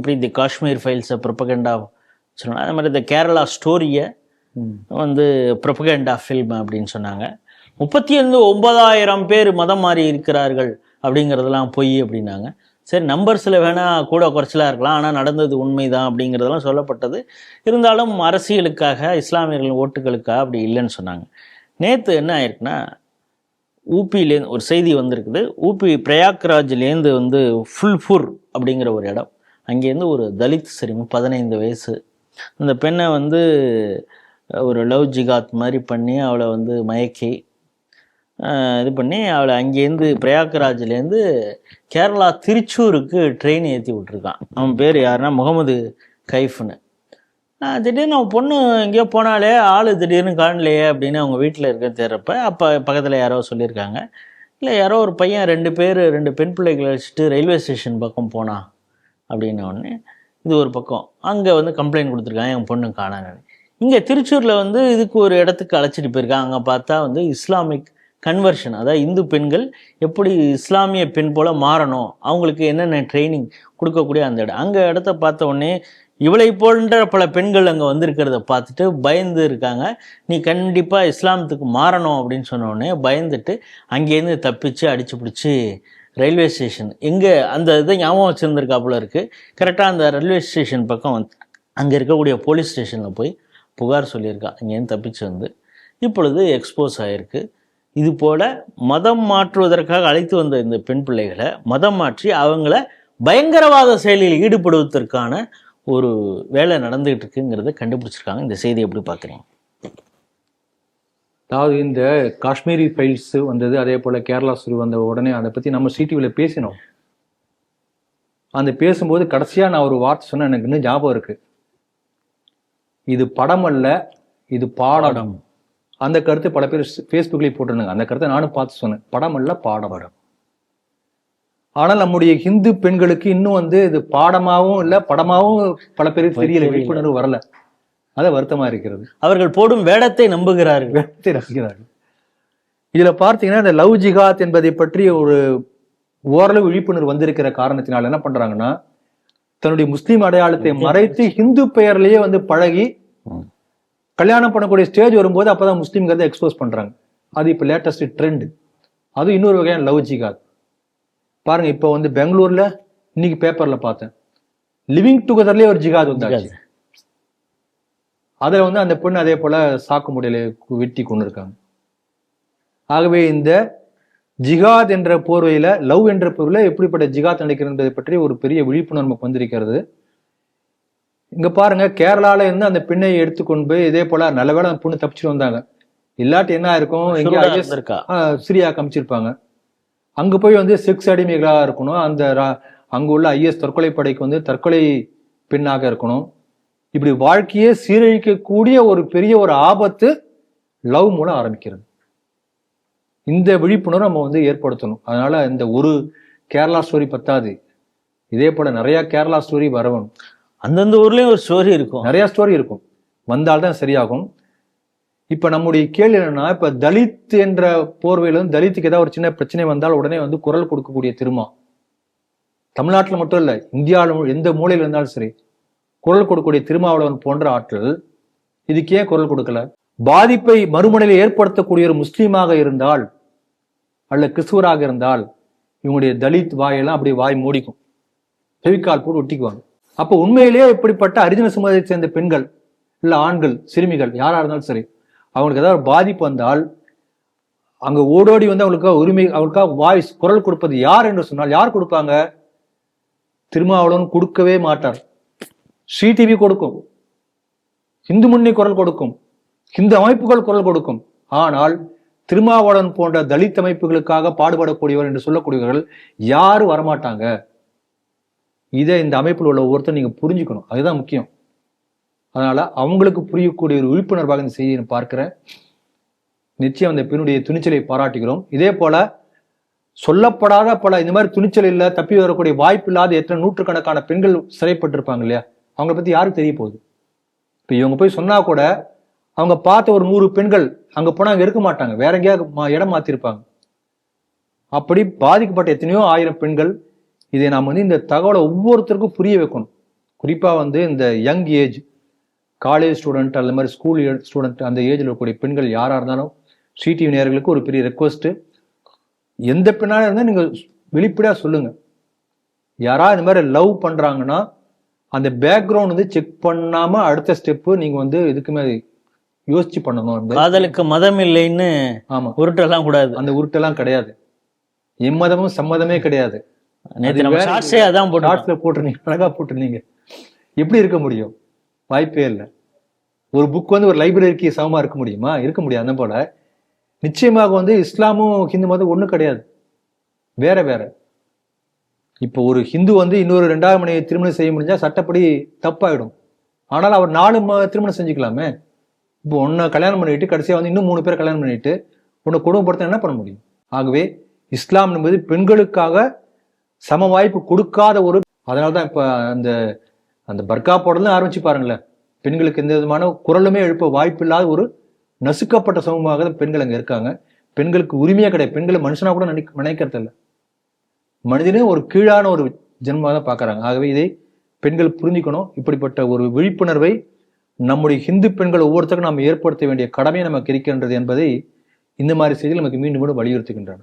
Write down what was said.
எப்படி இந்த காஷ்மீர் ஃபைல்ஸை ப்ரொபகண்டா சொன்னாங்க. அது மாதிரி இந்த கேரளா ஸ்டோரியை வந்து ப்ரொபகண்டா ஃபில்ம் அப்படின்னு சொன்னாங்க. முப்பத்தி ஐந்து ஒன்பதாயிரம் பேர் மதம் மாறி இருக்கிறார்கள் அப்படிங்கிறதெல்லாம் பொய் அப்படின்னாங்க. சரி நம்பர்ஸில் வேணால் கூட குறைச்சலாக இருக்கலாம். ஆனால் நடந்தது உண்மைதான் அப்படிங்கிறதெல்லாம் சொல்லப்பட்டது. இருந்தாலும் அரசியலுக்காக இஸ்லாமியர்களின் ஓட்டுகளுக்காக அப்படி இல்லைன்னு சொன்னாங்க. நேற்று என்ன ஆயிருக்குன்னா ஊபியிலேருந்து ஒரு செய்தி வந்திருக்குது. ஊபி பிரயாக்ராஜ்லேருந்து வந்து ஃபுல்பூர் அப்படிங்கிற ஒரு இடம். அங்கேருந்து ஒரு தலித் சிறுமி பதினைந்து வயசு. அந்த பெண்ணை வந்து ஒரு லவ் ஜிகாத் மாதிரி பண்ணி அவளை வந்து மயக்கி இது பண்ணி அவளை அங்கேருந்து பிரயாக்ராஜ்லேருந்து கேரளா திருச்சூருக்கு ட்ரெயின் ஏற்றி விட்ருக்கான் அவன் பேர் யாருன்னா முகமது கைஃப்னு. திடீர்னு அவன் பொண்ணு எங்கேயோ போனாலே ஆள் திடீர்னு காணலையே அப்படின்னு அவங்க வீட்டில் இருக்க தேர்றப்ப அப்போ பக்கத்தில் யாரோ சொல்லியிருக்காங்க. இல்லை யாரோ ஒரு பையன் ரெண்டு பேர் ரெண்டு பெண் பிள்ளைகளை வச்சுட்டு ரயில்வே ஸ்டேஷன் பக்கம் போனான். அப்படின்ன உடனே இது ஒரு பக்கம். அங்கே வந்து கம்ப்ளைண்ட் கொடுத்துருக்காங்க என் பொண்ணு காணாங்க இங்கே திருச்சூரில் வந்து இதுக்கு ஒரு இடத்துக்கு அழைச்சிட்டு போயிருக்காங்க. அங்கே பார்த்தா வந்து இஸ்லாமிக் கன்வர்ஷன் அதாவது இந்து பெண்கள் எப்படி இஸ்லாமிய பெண் போல் மாறணும் அவங்களுக்கு என்னென்ன ட்ரைனிங் கொடுக்கக்கூடிய அந்த இடம். அங்கே இடத்த பார்த்த உடனே இவளை போன்ற பல பெண்கள் அங்கே வந்திருக்கிறத பார்த்துட்டு பயந்து இருக்காங்க. நீ கண்டிப்பாக இஸ்லாமத்துக்கு மாறணும் அப்படின்னு சொன்ன உடனே பயந்துட்டு அங்கேருந்து தப்பிச்சு அடிச்சு பிடிச்சி ரயில்வே ஸ்டேஷன். எங்கே அந்த இதை ஞாபகம் வச்சுருந்துருக்காப்புல இருக்குது கரெக்டாக அந்த ரயில்வே ஸ்டேஷன் பக்கம் வந்து அங்கே இருக்கக்கூடிய போலீஸ் ஸ்டேஷனில் போய் புகார் சொல்லியிருக்கா. இங்கேருந்து தப்பிச்சு வந்து இப்பொழுது எக்ஸ்போஸ் ஆகிருக்கு இது போல் மதம் மாற்றுவதற்காக அழைத்து வந்த இந்த பெண் பிள்ளைகளை மதம் மாற்றி அவங்கள பயங்கரவாத செயலில் ஈடுபடுவதற்கான ஒரு வேலை நடந்துகிட்டு இருக்குங்கிறத கண்டுபிடிச்சிருக்காங்க. இந்த செய்தி எப்படி பார்க்குறீங்க? அதாவது இந்த காஷ்மீரி ஃபைல்ஸ் வந்தது அதே போல கேரளா சுரு வந்த உடனே அதை பத்தி நம்ம சிடிவியில் பேசினோம். அந்த பேசும்போது கடைசியா நான் ஒரு வார்த்தை சொன்னேன் எனக்கு இன்னும் ஞாபகம் இருக்கு. இது படம் அல்ல இது பாடம். அந்த கருத்து பல பேர் ஃபேஸ்புக்லேயே போட்டிருந்தாங்க. அந்த கருத்தை நானும் பார்த்து சொன்னேன். படம் அல்ல பாடம். படம். ஆனால் நம்முடைய ஹிந்து பெண்களுக்கு இன்னும் வந்து இது பாடமாவும் இல்ல படமாவும் பல பேருக்கு தெரியல. விழிப்புணர்வு வரல. அது வருத்தமா இருக்கிறது. அவர்கள் போடும் வேடத்தை நம்புகிறார்கள். வேடத்தை ரசிக்கிறார்கள் இதுல பார்த்தீங்கன்னா இந்த லவ் ஜிகாத் என்பதை பற்றி ஒரு ஓரளவு விழிப்புணர்வு வந்திருக்கிற காரணத்தினால என்ன பண்றாங்கன்னா தன்னுடைய முஸ்லீம் அடையாளத்தை மறைத்து ஹிந்து பெயர்லயே வந்து பழகி. கல்யாணம் பண்ணக்கூடிய ஸ்டேஜ் வரும்போது அப்பதான் முஸ்லீம்கிறத எக்ஸ்போஸ் பண்றாங்க. அது இப்ப லேட்டஸ்ட் ட்ரெண்ட் அது இன்னொரு வகையான லவ் ஜிகாத் பாருங்க இப்போ வந்து பெங்களூர்ல இன்னைக்கு பேப்பர்ல பார்த்தேன். லிவிங் டுகெதர்லயே ஒரு ஜிகாத் வந்தாச்சு. அதுல வந்து அந்த பெண் அதே போல சாக்கு முடியல வெட்டி கொண்டு இருக்காங்க ஆகவே இந்த ஜிகாத் என்ற போர்வையில லவ் என்ற போர்வையில எப்படிப்பட்ட ஜிகாத் நடக்கிறது என்பதை பற்றி ஒரு பெரிய விழிப்புணர்வு வந்திருக்கிறது. இங்க பாருங்க கேரளால இருந்து அந்த பெண்ணை எடுத்துக்கொண்டு போய் இதே போல நல்லவேளை அந்த பொண்ணு தப்பிச்சுட்டு வந்தாங்க. இல்லாட்டி என்ன இருக்கும் ஆஹ் சிரியா காமிச்சிருப்பாங்க. அங்க போய் வந்து செக்ஸ் அடிமைகளா இருக்கணும். அந்த அங்க உள்ள ஐஎஸ் தற்கொலை படைக்கு வந்து தற்கொலை பெண்ணாக இருக்கணும். இப்படி வாழ்க்கையே சீரழிக்கக்கூடிய ஒரு பெரிய ஒரு ஆபத்து லவ் மூலம் ஆரம்பிக்கிறது. இந்த விழிப்புணர்வு நம்ம வந்து ஏற்படுத்தணும். அதனால இந்த ஒரு கேரளா ஸ்டோரி பத்தாது. இதே போல நிறைய கேரளா ஸ்டோரி வரணும் அந்தந்த ஊர்லயும் ஒரு ஸ்டோரி இருக்கும். நிறைய ஸ்டோரி இருக்கும். வந்தால்தான் சரியாகும். இப்ப நம்முடைய கேள்வி என்னன்னா இப்ப தலித் என்ற போர்வையில வந்து தலித்துக்கு ஏதாவது ஒரு சின்ன பிரச்சனை வந்தால் உடனே வந்து குரல் கொடுக்கக்கூடிய திருமா. தமிழ்நாட்டுல மட்டும் இல்ல இந்தியாவில் எந்த மூலையில இருந்தாலும் சரி. குரல் கொடுக்கக்கூடிய திருமாவளவன் போன்ற ஆட்கள் இதுக்கு ஏன் குரல் கொடுக்கல. பாதிப்பை மறுமுனையில் ஏற்படுத்தக்கூடிய ஒரு முஸ்லீமாக இருந்தால் அல்ல கிறிஸ்துவராக இருந்தால் இவங்களுடைய தலித் வாயெல்லாம் அப்படியே வாய் மூடிக்கும். செவிக்கால் போட்டு ஒட்டிக்குவாங்க. அப்போ உண்மையிலேயே இப்படிப்பட்ட அரிஜன சமுதாயத்தை சேர்ந்த பெண்கள் இல்ல ஆண்கள் சிறுமிகள் யாரா இருந்தாலும் சரி அவங்களுக்கு ஏதாவது பாதிப்பு வந்தால் அங்க ஓடோடி வந்து அவங்களுக்காக உரிமை அவங்களுக்காக வாய்ஸ் குரல் கொடுப்பது யார் என்று சொன்னால் யார் கொடுப்பாங்க? திருமாவளவன் கொடுக்கவே மாட்டார் ஸ்ரீ டிவி கொடுக்கும். இந்து முன்னி குரல் கொடுக்கும். இந்து அமைப்புகள் குரல் கொடுக்கும். ஆனால் திருமாவளவன் போன்ற தலித் அமைப்புகளுக்காக பாடுபடக்கூடியவர் என்று சொல்லக்கூடியவர்கள் யாரும் வரமாட்டாங்க. இதை இந்த அமைப்பில் உள்ள ஒவ்வொருத்தரும் நீங்க புரிஞ்சுக்கணும். அதுதான் முக்கியம். அதனால அவங்களுக்கு புரியக்கூடிய ஒரு விழிப்புணர்வாக இந்த செய்தியை பார்க்கிறேன். நிச்சயம் அந்த பெண்ணுடைய துணிச்சலை பாராட்டுகிறோம். இதே போல சொல்லப்படாத பல இந்த மாதிரி துணிச்சல் இல்ல தப்பி வரக்கூடிய வாய்ப்பு இல்லாத எத்தனை நூற்றுக்கணக்கான பெண்கள் சிறைப்பட்டிருப்பாங்க இல்லையா? அவங்கள பற்றி யாருக்கு தெரிய போகுது? இப்போ இவங்க போய் சொன்னால் கூட அவங்க பார்த்த ஒரு நூறு பெண்கள் அங்கே போனால் அங்கே இருக்க மாட்டாங்க. வேற எங்கேயாவது மா- இடம் மாற்றிருப்பாங்க அப்படி பாதிக்கப்பட்ட எத்தனையோ ஆயிரம் பெண்கள் இதை நாம் வந்து இந்த தகவலை ஒவ்வொருத்தருக்கும் புரிய வைக்கணும். குறிப்பாக வந்து இந்த யங் ஏஜ் காலேஜ் ஸ்டூடெண்ட் அந்த மாதிரி ஸ்கூல் ஸ்டூடெண்ட் அந்த ஏஜில் இருக்கக்கூடிய பெண்கள் யாராக இருந்தாலும் சிடிவி நேர்களுக்கு ஒரு பெரிய ரெக்வஸ்ட்டு எந்த பெண்ணாக இருந்தால் நீங்கள் வெளிப்படையாக சொல்லுங்கள் யாராவது இந்த மாதிரி லவ் பண்ணுறாங்கன்னா அந்த பேக்ரவுண்ட் வந்து செக் பண்ணாம அடுத்த ஸ்டெப்பு நீங்க வந்து இதுக்குமே யோசிச்சு பண்ணணும் காதலுக்கு மதம் இல்லைன்னு ஆமா. உருட்டெல்லாம் கூடாது. அந்த உருட்டெல்லாம் கிடையாது. எம்மதமும் சம்மதமே கிடையாது. அதான் போட்டிருந்தீங்க அழகா போட்டிருந்தீங்க. எப்படி இருக்க முடியும்? வாய்ப்பே இல்லை. ஒரு புக் வந்து ஒரு லைப்ரரிக்கு சமமா இருக்க முடியுமா? இருக்க முடியாது அந்த போல. நிச்சயமாக வந்து இஸ்லாமும் ஹிந்து மதம் ஒண்ணும் கிடையாது. வேற வேற. இப்போ ஒரு ஹிந்து வந்து இன்னொரு ரெண்டாவது மனைவி திருமணம் செய்ய முடிஞ்சா சட்டப்படி தப்பாயிடும். ஆனால் அவர் நாலு ம- திருமணம் செஞ்சுக்கலாமே? இப்போ ஒன்றை கல்யாணம் பண்ணிட்டு கடைசியாக வந்து இன்னும் மூணு பேர் கல்யாணம் பண்ணிட்டு உன்னை குடும்பப்படுத்த என்ன பண்ண முடியும்? ஆகவே இஸ்லாம் என்பது பெண்களுக்காக சம வாய்ப்பு கொடுக்காத ஒரு அதனால தான் இப்போ அந்த அந்த பர்கா போடலாம் ஆரம்பிச்சு பாருங்களேன் பெண்களுக்கு எந்த விதமான குரலுமே எழுப்ப வாய்ப்பு இல்லாத ஒரு நசுக்கப்பட்ட சமூகமாக தான் பெண்கள் அங்கே இருக்காங்க. பெண்களுக்கு உரிமையாக கிடையாது. பெண்களை மனுஷனா கூட நினைக்க நினைக்கிறது இல்லை மனிதனே ஒரு கீழான ஒரு ஜென்மாக தான் பார்க்குறாங்க. ஆகவே இதை பெண்கள் புரிஞ்சுக்கணும். இப்படிப்பட்ட ஒரு விழிப்புணர்வை நம்முடைய ஹிந்து பெண்கள் ஒவ்வொருத்தருக்கும் நாம் ஏற்படுத்த வேண்டிய கடமை நமக்கு இருக்கின்றது என்பதை இந்த மாதிரி செய்திகள் நமக்கு மீண்டும் மீண்டும் வலியுறுத்துகின்றன.